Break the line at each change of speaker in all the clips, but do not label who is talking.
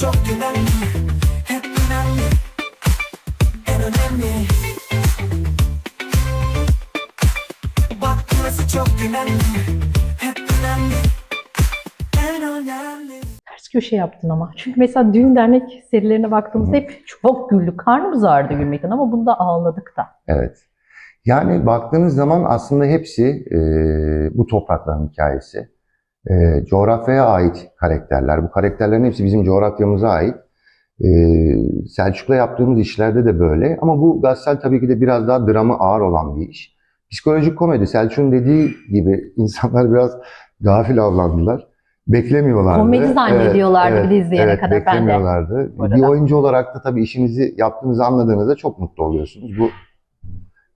çok önemli Hep önemli En önemli Bak burası çok önemli Hep önemli En önemli
Ters köşe yaptın ama. Çünkü mesela düğün dernek serilerine baktığımızda hep çok güldük. Karnımız ağrıdı gülmekten ama bunda ağladık da.
Evet. Yani baktığınız zaman aslında hepsi e, bu toprakların hikayesi. E, coğrafyaya ait karakterler. Bu karakterlerin hepsi bizim coğrafyamıza ait. E, Selçuk'la yaptığımız işlerde de böyle. Ama bu Gassel tabii ki de biraz daha dramı ağır olan bir iş. Psikolojik komedi. Selçuk'un dediği gibi insanlar biraz gafil avlandılar. Beklemiyorlardı.
Komedi zannediyorlardı bir de izleyene
evet,
kadar.
Beklemiyorlardı. Bir oyuncu olarak da tabii işinizi yaptığınızı anladığınızda çok mutlu oluyorsunuz. Bu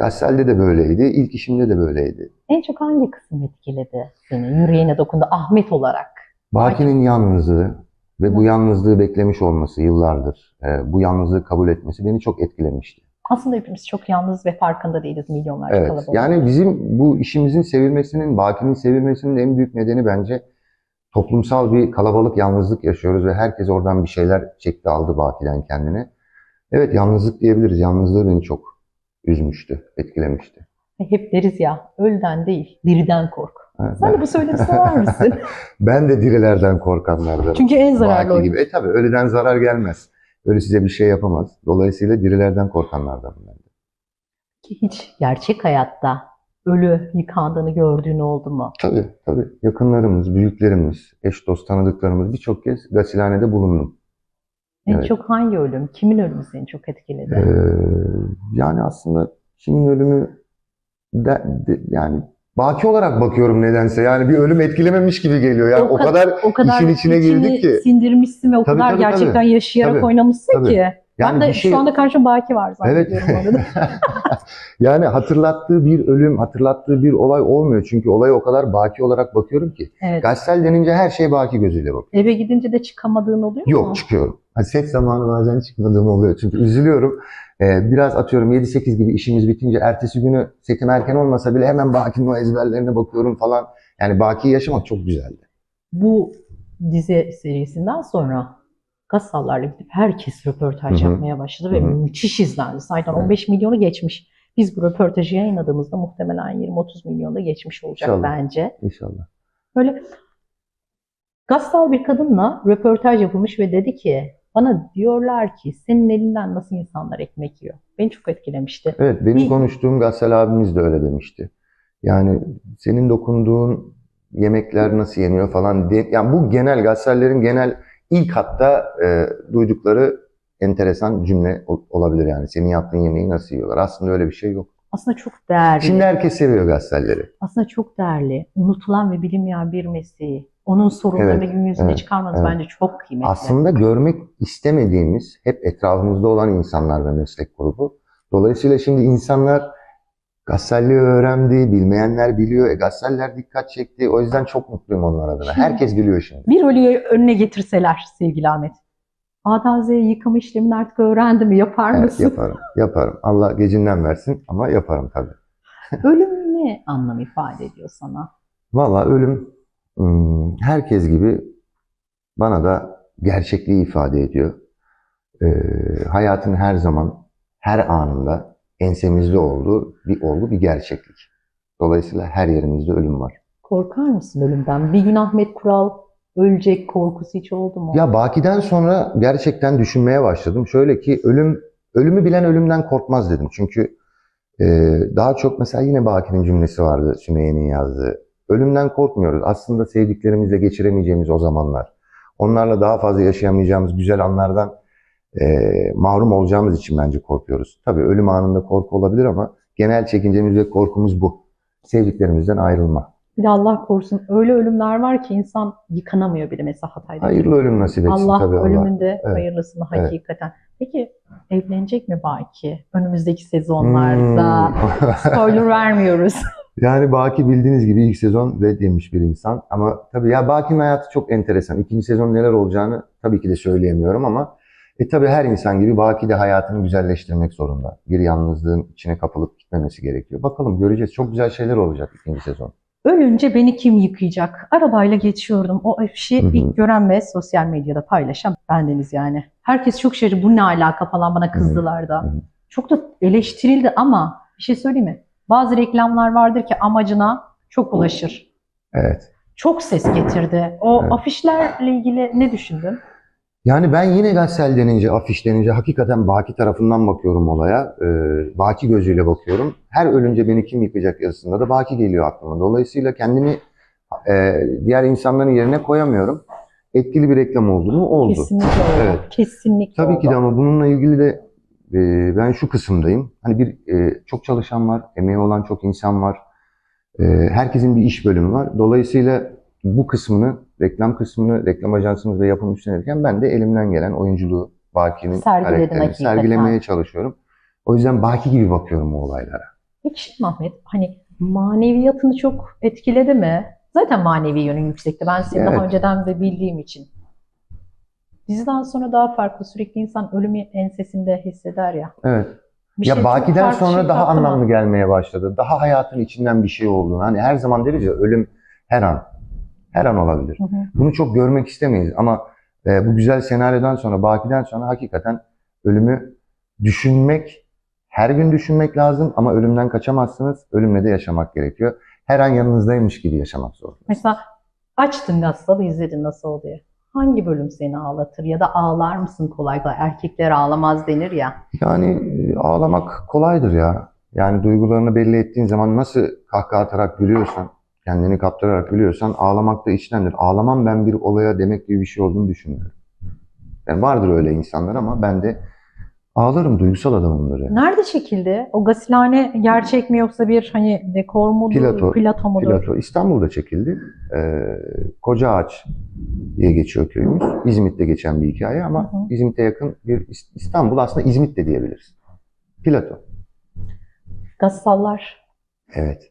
Gassel'de de böyleydi, ilk işimde de böyleydi.
En çok hangi kısım etkiledi seni? Yüreğine dokundu Ahmet olarak.
Baki'nin yalnızlığı ve bu yalnızlığı beklemiş olması yıllardır, e, bu yalnızlığı kabul etmesi beni çok etkilemişti.
Aslında hepimiz çok yalnız ve farkında değiliz milyonlarca
Evet,
kalabalık.
yani bizim bu işimizin sevilmesinin, Baki'nin sevilmesinin en büyük nedeni bence toplumsal bir kalabalık yalnızlık yaşıyoruz ve herkes oradan bir şeyler çekti aldı Baki'den kendine. Evet yalnızlık diyebiliriz. Yalnızlığı beni çok üzmüştü, etkilemişti.
Hep deriz ya ölden değil diriden kork.
Evet,
Sen de bu söylemi sever misin?
Ben de dirilerden korkanlardanım.
Çünkü en zararlı o.
gibi. E tabi ölüden zarar gelmez. Ölü size bir şey yapamaz. Dolayısıyla dirilerden korkanlardan ben de.
Ki hiç gerçek hayatta ölü yıkandığını gördüğün oldu mu?
Tabii tabii. Yakınlarımız, büyüklerimiz, eş dost tanıdıklarımız birçok kez gasilhanede bulundum.
En
Evet.
çok hangi ölüm? Kimin ölümü seni çok etkiledi?
Ee, yani aslında kimin ölümü de, de- yani baki olarak bakıyorum nedense. Yani bir ölüm etkilememiş gibi geliyor. Yani o,
kad-
kadar
o kadar
işin içine girdik ki.
sindirmişsin ve o
Tabii,
kadar
tabii,
gerçekten
tabii.
yaşayarak
Tabii,
oynamışsın
tabii.
ki.
Yani
ben de
bir şey
şu anda karşımda Baki var
Evet.
bu arada.
yani hatırlattığı bir ölüm, hatırlattığı bir olay olmuyor. Çünkü olaya o kadar baki olarak bakıyorum ki.
evet.
Gassel denince her şey baki gözüyle bakıyorum.
Eve gidince de çıkamadığın oluyor mu?
Yok çıkıyorum. Set zamanı bazen çıkmadığım oluyor. Çünkü üzülüyorum. Ee, biraz atıyorum 7-8 gibi işimiz bitince ertesi günü setim erken olmasa bile hemen Baki'nin o ezberlerine bakıyorum falan. Yani Baki'yi yaşamak çok güzeldi.
Bu dizi serisinden sonra Gassallarla gidip herkes röportaj
Hı hı.
yapmaya başladı ve
Hı hı.
müthiş izlendi. Zaten
Evet.
15 milyonu geçmiş. Biz bu röportajı yayınladığımızda muhtemelen 20-30 milyonda geçmiş olacak
İnşallah.
bence.
İnşallah.
Böyle gassal bir kadınla röportaj yapılmış ve dedi ki bana diyorlar ki senin elinden nasıl insanlar ekmek yiyor. Beni çok etkilemişti.
Evet benim
Bir-
konuştuğum Gassel abimiz de öyle demişti. Yani senin dokunduğun yemekler nasıl yeniyor falan diye. Yani bu genel Gassellerin genel ilk hatta e, duydukları enteresan cümle ol- olabilir yani. Senin yaptığın yemeği nasıl yiyorlar? Aslında öyle bir şey yok.
Aslında çok değerli.
Şimdi herkes seviyor Gasselleri.
Aslında çok değerli. Unutulan ve bilinmeyen bir mesleği. Onun sorunlarını
Evet,
gün yüzüne
evet,
çıkarmanız
evet.
bence çok kıymetli.
Aslında görmek istemediğimiz hep etrafımızda olan insanlar ve meslek grubu. Dolayısıyla şimdi insanlar Gasselliği öğrendi, bilmeyenler biliyor. E, Gasseller dikkat çekti. O yüzden çok mutluyum onlar adına.
Şimdi-
Herkes biliyor şimdi.
Bir ölüyü önüne getirseler sevgili Ahmet. A'dan Z'ye yıkama işlemini artık öğrendi mi? Yapar
Evet,
mısın?
yaparım. Yaparım. Allah gecinden versin ama yaparım tabii.
Ölüm ne anlam ifade ediyor sana?
Valla ölüm hmm, herkes gibi bana da gerçekliği ifade ediyor. Ee, hayatın her zaman, her anında ensemizde olduğu bir olgu, bir gerçeklik. Dolayısıyla her yerimizde ölüm var.
Korkar mısın ölümden? Bir gün Ahmet Kural ölecek korkusu hiç oldu mu?
Ya Baki'den sonra gerçekten düşünmeye başladım. Şöyle ki ölüm, ölümü bilen ölümden korkmaz dedim. Çünkü e, daha çok mesela yine Baki'nin cümlesi vardı Sümeyye'nin yazdığı. Ölümden korkmuyoruz. Aslında sevdiklerimizle geçiremeyeceğimiz o zamanlar. Onlarla daha fazla yaşayamayacağımız güzel anlardan e, mahrum olacağımız için bence korkuyoruz. Tabii ölüm anında korku olabilir ama genel çekincemiz ve korkumuz bu. Sevdiklerimizden ayrılma.
Bir de Allah korusun öyle ölümler var ki insan yıkanamıyor bile mesela Hatay'da.
Hayırlı ölüm nasip etsin
Allah
tabii Allah.
ölümünde
Evet.
hayırlısını
Evet.
hakikaten. Peki evlenecek mi Baki? Önümüzdeki sezonlarda.
Hmm.
Spoiler vermiyoruz.
Yani Baki bildiğiniz gibi ilk sezon red yemiş bir insan. Ama tabii ya Baki'nin hayatı çok enteresan. İkinci sezon neler olacağını tabii ki de söyleyemiyorum ama e tabii her insan gibi Baki de hayatını güzelleştirmek zorunda. Bir yalnızlığın içine kapılıp gitmemesi gerekiyor. Bakalım göreceğiz. Çok güzel şeyler olacak ikinci sezon.
Ölünce beni kim yıkayacak? Arabayla geçiyordum. O afişi ilk gören ve sosyal medyada paylaşan bendeniz yani. Herkes çok şaşırdı. Bu ne alaka falan bana kızdılar da. Çok da eleştirildi ama bir şey söyleyeyim mi? Bazı reklamlar vardır ki amacına çok ulaşır.
Evet.
Çok ses getirdi. O
Evet.
afişlerle ilgili ne düşündün?
Yani ben yine gazel denince, afiş denince hakikaten Baki tarafından bakıyorum olaya. Ee, Baki gözüyle bakıyorum. Her ölünce beni kim yıkacak yazısında da Baki geliyor aklıma. Dolayısıyla kendimi e, diğer insanların yerine koyamıyorum. Etkili bir reklam oldu mu? Oldu.
Kesinlikle oldu.
Evet.
Kesinlikle
Tabii
oldu.
ki de ama bununla ilgili de e, ben şu kısımdayım. Hani bir e, çok çalışan var, emeği olan çok insan var. E, herkesin bir iş bölümü var. Dolayısıyla bu kısmını, reklam kısmını reklam ajansımız ve yapım üstlenirken ben de elimden gelen oyunculuğu, Baki'nin
Sergiledin
karakterini
hakikaten.
sergilemeye çalışıyorum. O yüzden Baki gibi bakıyorum o olaylara.
Peki şimdi Ahmet, hani maneviyatını çok etkiledi mi? Zaten manevi yönün yüksekti. Ben seni
Evet.
daha önceden de bildiğim için. Diziden sonra daha farklı. Sürekli insan ölümü ensesinde hisseder ya.
Evet.
Bir
ya
şey
Baki'den
farklı
sonra
şey
daha anlamlı gelmeye başladı. Daha hayatın içinden bir şey olduğunu. Hani her zaman deriz ya ölüm her an. Her an olabilir.
Hı hı.
Bunu çok görmek istemeyiz ama e, bu güzel senaryodan sonra, Baki'den sonra hakikaten ölümü düşünmek, her gün düşünmek lazım ama ölümden kaçamazsınız. Ölümle de yaşamak gerekiyor. Her an yanınızdaymış gibi yaşamak zor.
Mesela açtın Gassal'ı izledin nasıl oluyor? Hangi bölüm seni ağlatır ya da ağlar mısın kolay kolay? Erkekler ağlamaz denir ya.
Yani e, ağlamak kolaydır ya. Yani duygularını belli ettiğin zaman nasıl kahkaha atarak gülüyorsan, kendini kaptırarak gülüyorsan ağlamak da içtendir. Ağlamam ben bir olaya demek gibi bir şey olduğunu düşünmüyorum. Yani vardır öyle insanlar ama ben de ağlarım, duygusal adamımdır yani.
Nerede çekildi? O gasilhane gerçek mi yoksa bir hani dekor mudur?
Plato.
Plato mudur?
Plato İstanbul'da çekildi. Ee, Koca Ağaç diye geçiyor köyümüz. İzmit'te geçen bir hikaye ama. İzmit'e yakın bir İstanbul aslında İzmit de diyebiliriz. Plato.
Gassallar
Evet.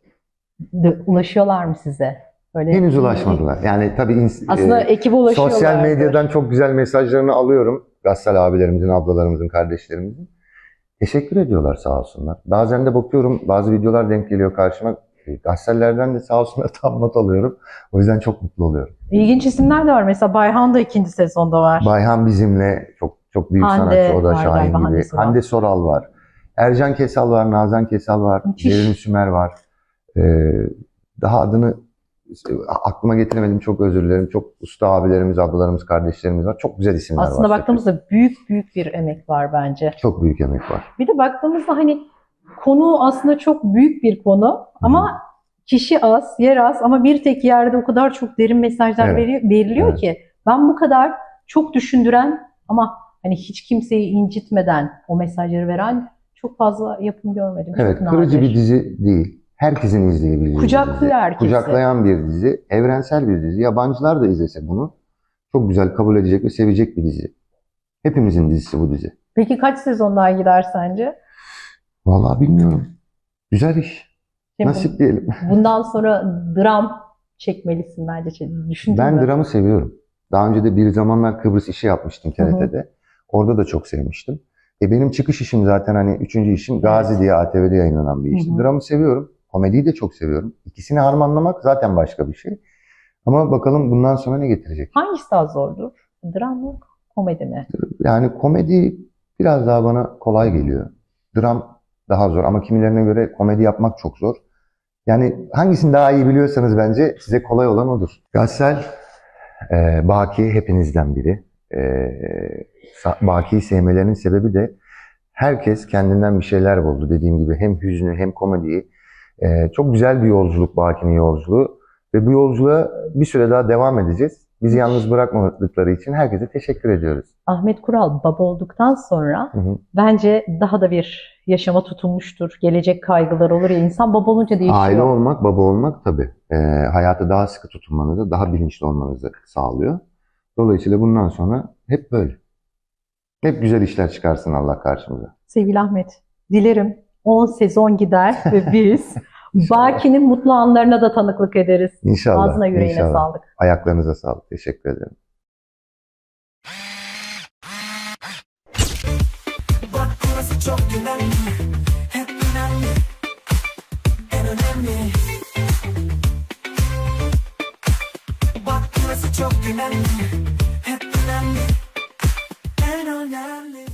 De- ulaşıyorlar mı size? Böyle
Henüz ulaşmadılar. Yani tabii
Aslında
e,
ekibe ulaşıyorlar.
sosyal medyadan çok güzel mesajlarını alıyorum. Gassal abilerimizin, ablalarımızın, kardeşlerimizin. Teşekkür ediyorlar sağ olsunlar. Bazen de bakıyorum bazı videolar denk geliyor karşıma. E, Gassallerden de sağ olsunlar tam not alıyorum. O yüzden çok mutlu oluyorum.
İlginç isimler de var. Mesela Bayhan da ikinci sezonda var.
Bayhan bizimle çok çok büyük
Hande
sanatçı o da
var
Şahin gibi.
Hande Soral.
Var. Ercan Kesal var, Nazan Kesal var,
Müthiş.
Zerrin Sümer var. Ee, daha adını aklıma getiremedim çok özür dilerim. Çok usta abilerimiz, ablalarımız, kardeşlerimiz var. Çok güzel isimler var.
Aslında baktığımızda büyük büyük bir emek var bence.
Çok büyük emek var.
Bir de baktığımızda hani konu aslında çok büyük bir konu ama kişi az, yer az ama bir tek yerde o kadar çok derin mesajlar
Evet.
veriyor, veriliyor
Evet.
ki ben bu kadar çok düşündüren ama hani hiç kimseyi incitmeden o mesajları veren çok fazla yapım görmedim. Çok
Evet, kırıcı
nadir.
bir dizi değil. Herkesin izleyebileceği bir
Kucaklıyor
dizi.
herkesi.
Kucaklayan bir dizi. Evrensel bir dizi. Yabancılar da izlese bunu çok güzel kabul edecek ve sevecek bir dizi. Hepimizin dizisi bu dizi.
Peki kaç sezon daha gider sence?
Vallahi bilmiyorum. Güzel iş.
Şimdi
Nasip diyelim.
Bundan sonra dram çekmelisin bence. Düşündün
Ben
mü?
dramı seviyorum. Daha önce de bir zamanlar Kıbrıs işi yapmıştım
Hı hı.
TRT'de. Orada da çok sevmiştim. E benim çıkış işim zaten hani üçüncü işim Gazi diye ATV'de yayınlanan bir işti.
Hı hı.
Dramı seviyorum. Komediyi de çok seviyorum. İkisini harmanlamak zaten başka bir şey. Ama bakalım bundan sonra ne getirecek?
Hangisi daha zordur? Dram mı, komedi mi?
Yani komedi biraz daha bana kolay geliyor. Dram daha zor ama kimilerine göre komedi yapmak çok zor. Yani hangisini daha iyi biliyorsanız bence size kolay olan odur. Gassel, e, Baki hepinizden biri. E, Baki'yi sevmelerinin sebebi de herkes kendinden bir şeyler buldu. Dediğim gibi hem hüznü hem komediyi. E, çok güzel bir yolculuk Baki'nin yolculuğu. Ve bu yolculuğa bir süre daha devam edeceğiz. Bizi yalnız bırakmadıkları için herkese teşekkür ediyoruz.
Ahmet Kural baba olduktan sonra
Hı hı.
bence daha da bir yaşama tutunmuştur. Gelecek kaygılar olur ya insan baba olunca değişiyor.
Aile olmak, baba olmak tabii e, hayatı daha sıkı tutunmanızı, daha bilinçli olmanızı sağlıyor. Dolayısıyla bundan sonra hep böyle. Hep güzel işler çıkarsın Allah karşımıza.
Sevgili Ahmet, dilerim 10 sezon gider ve biz. Baki'nin mutlu anlarına da tanıklık ederiz.
İnşallah.
Ağzına yüreğine
inşallah.
sağlık.
Ayaklarınıza sağlık. Teşekkür ederim.
Bak burası çok güvenli Hep önemli En önemli Bak burası çok güvenli Hep önemli en önemli